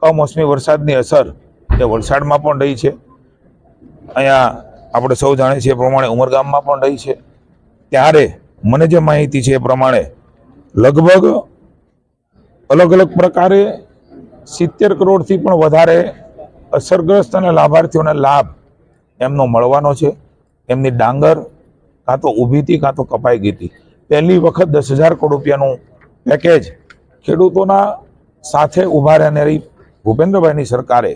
કમોસમી વરસાદની અસર એ વલસાડમાં પણ રહી છે. અહીંયા આપણે સૌ જાણીએ છીએ પ્રમાણે ઉમરગામમાં પણ રહી છે. ત્યારે મને જે માહિતી છે એ પ્રમાણે લગભગ અલગ અલગ પ્રકારે સિત્તેર કરોડથી પણ વધારે અસરગ્રસ્ત અને લાભાર્થીઓને લાભ એમનો મળવાનો છે. એમની ડાંગર કાં તો ઊભી હતી, કાં તો કપાઈ ગઈ હતી. પહેલી વખત દસ હજાર કરોડ રૂપિયાનું પેકેજ ખેડૂતોના સાથે ઊભા રહેનારી ભૂપેન્દ્રભાઈની સરકારે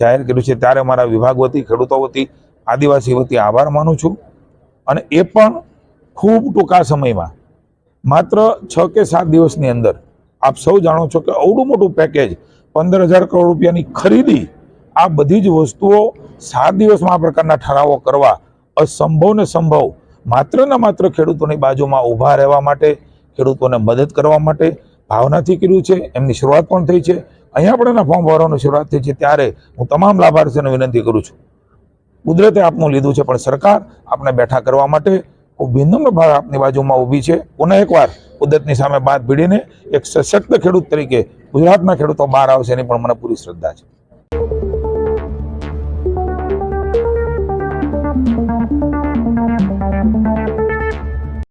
જાહેર કર્યું છે. ત્યારે મારા વિભાગ વતી, ખેડૂતો વતી, આદિવાસી વતી આભાર માનું છું. અને એ પણ ખૂબ ટૂંકા સમયમાં. માત્ર છ કે સાત દિવસની અંદર. આપ સૌ જાણો છો કે અવડું મોટું પેકેજ પંદર હજાર કરોડ રૂપિયાની ખરીદી આ બધી જ વસ્તુઓ સાત દિવસમાં આ પ્રકારના ઠરાવો કરવા અસંભવ ને સંભવ માત્ર ને માત્ર ખેડૂતોની બાજુમાં ઊભા રહેવા માટે ખેડૂતોને મદદ કરવા માટે ભાવનાથી કર્યું છે, એમની શરૂઆત પણ થઈ છે. અહીંયા પણ એના ફોર્મ ભરવાની શરૂઆત થઈ છે, ત્યારે હું તમામ લાભાર્થીઓને વિનંતી કરું છું. કુદરતે આપનું લીધું છે, પણ સરકાર આપણે બેઠા કરવા માટે ખૂબ વિનમ્ર ભાવ આપની બાજુમાં ઊભી છે. પુનઃ એકવાર કુદરતની સામે બાદ ભીડીને એક સશક્ત ખેડૂત તરીકે ગુજરાતના ખેડૂતો બહાર આવશે એની પણ મને પૂરી શ્રદ્ધા છે.